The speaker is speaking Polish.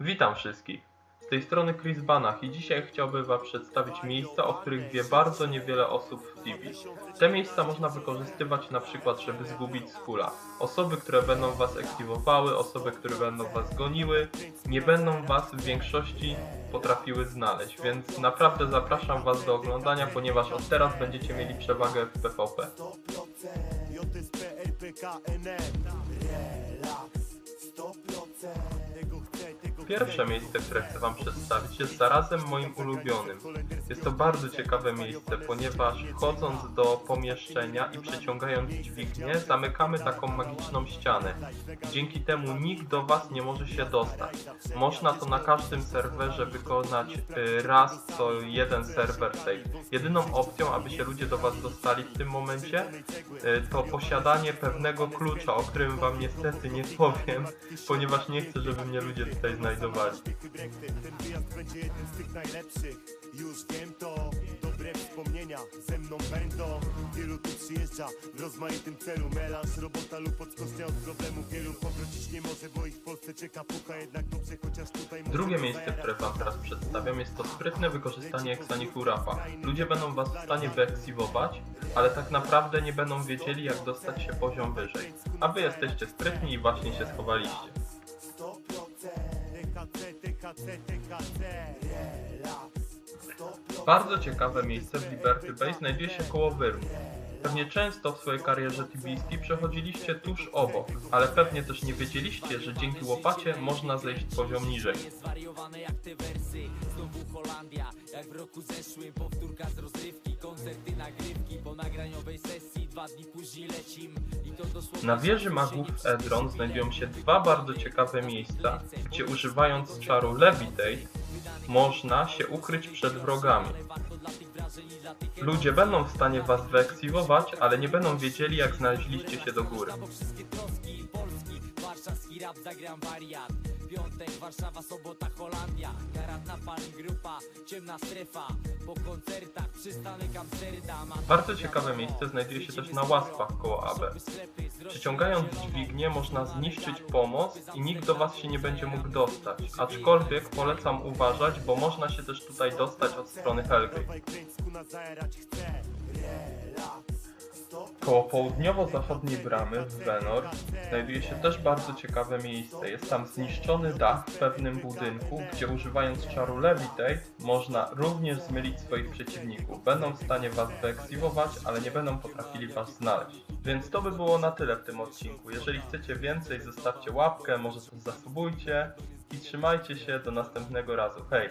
Witam wszystkich. Z tej strony Chris Banach i dzisiaj chciałbym Wam przedstawić miejsca, o których wie bardzo niewiele osób w TV. Te miejsca można wykorzystywać na przykład, żeby zgubić skula. Osoby, które będą Was ekwiwowały, osoby, które będą Was goniły, nie będą Was w większości potrafiły znaleźć, więc naprawdę zapraszam Was do oglądania, ponieważ od teraz będziecie mieli przewagę w PvP. Pierwsze miejsce, które chcę Wam przedstawić jest zarazem moim ulubionym. Jest to bardzo ciekawe miejsce, ponieważ wchodząc do pomieszczenia i przeciągając dźwignię, zamykamy taką magiczną ścianę. Dzięki temu nikt do Was nie może się dostać. Można to na każdym serwerze wykonać y, raz co jeden serwer save. Jedyną opcją, aby się ludzie do Was dostali w tym momencie, y, to posiadanie pewnego klucza, o którym Wam niestety nie powiem, ponieważ nie chcę, żeby mnie ludzie tutaj znajdowali. Już wiem to, dobre wspomnienia ze mną będą. Wielu tu przyjeżdża w rozmaitym celu. Melanż, robota lub odskocznia od problemu Wielu. Powrócić nie może, bo ich w Polsce czeka pucha. Jednak dobrze, chociaż tutaj Drugie miejsce, które Wam teraz przedstawiam, jest to sprytne wykorzystanie Exaniku Rapa. Ludzie będą Was w stanie wyeksywować, ale tak naprawdę nie będą wiedzieli, jak dostać się poziom wyżej. A Wy jesteście sprytni i właśnie się schowaliście. THC, THC, THC Bardzo ciekawe miejsce w Liberty Bay znajduje się koło Wyrmu. Pewnie często w swojej karierze tibijskiej przechodziliście tuż obok, ale pewnie też nie wiedzieliście, że dzięki łopacie można zejść poziom niżej. Na wieży magów Edron znajdują się dwa bardzo ciekawe miejsca, gdzie używając czaru Levitate można się ukryć przed wrogami. Ludzie będą w stanie was wyeksywować, ale nie będą wiedzieli jak znaleźliście się do góry. Piątek, Warszawa, sobota, Holandia Karat na palm grupa Ciemna strefa Po koncertach Przystanek Amsterdam Bardzo ciekawe miejsce znajduje się też na łaspach koło AB. Przyciągając dźwignię można zniszczyć pomoc i nikt do was się nie będzie mógł dostać. Aczkolwiek polecam uważać, bo można się też tutaj dostać od strony Helgry. Koło południowo-zachodniej bramy w Venor znajduje się też bardzo ciekawe miejsce. Jest tam zniszczony dach w pewnym budynku, gdzie używając czaru Levitate można również zmylić swoich przeciwników. Będą w stanie was wyeksywować, ale nie będą potrafili was znaleźć. Więc to by było na tyle w tym odcinku. Jeżeli chcecie więcej, zostawcie łapkę, może też zasubujcie i trzymajcie się do następnego razu. Hej!